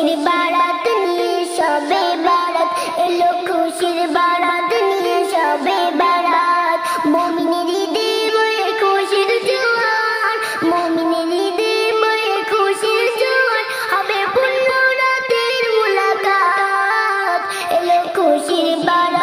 খুশির বারাত নিয়ে সবে বারাত। এলো খুশির বারাত নিয়ে সবে বারাত। মমিনেরই দেবয়ে খুশির জোয়ার মমিনেরই দেবয়ে খুশির জোয়ার হবে পূর্ণ রাতের মুলাকাত। এলো খুশির বারাত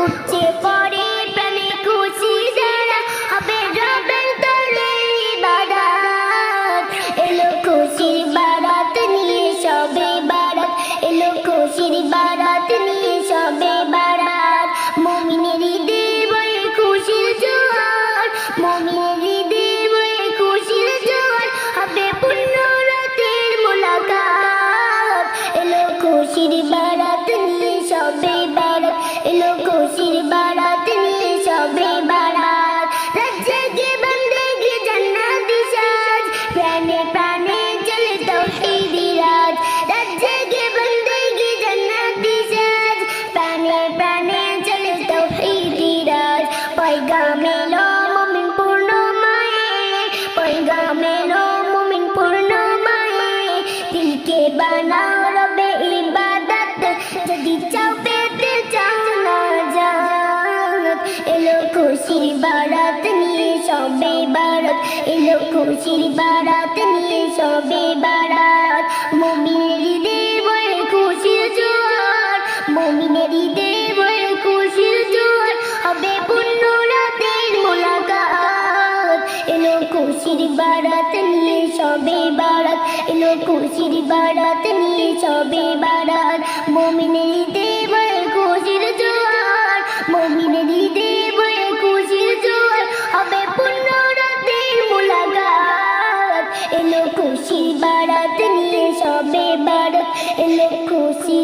উঠছে পরে প্রাণে খুশি যারা হবে রবের তলে ইবাদত। এলো খুশির বারাত নিয়ে সবে বারাত। এলো খুশির বারাত নিয়ে সবে বারাত। মমিনেরই দেবয়ে খুশির জোয়ার। মমিনেরই দেবয়ে খুশির জোয়ার। হবে পূর্ণ রাতের মোলাকাত। এলো খুশির বারাত বানাও রবে ইবাদত। যদি চাও পেতে চাও না জানত। এলো খুশির বারাত নিয়ে সবে বারাত। এলো খুশির বারাত নিয়ে সবে বারাত। মমিনেরই দেবয়ে খুশির জোয়ার। মমিনেরই দেবয়ে খুশির বারাত নিয়ে সবে বারাত। এলো খুশির বারাত নিয়ে সবে বারাত। মমিনেরই দেবয়ে খুশির জোয়ার। মমিনেরই দেবয়ে খুশির জোয়ার। হবে পূর্ণ রাতের মোলাকাত। এলো খুশির বারাত নিয়ে সবে বারাত। এলো বারাত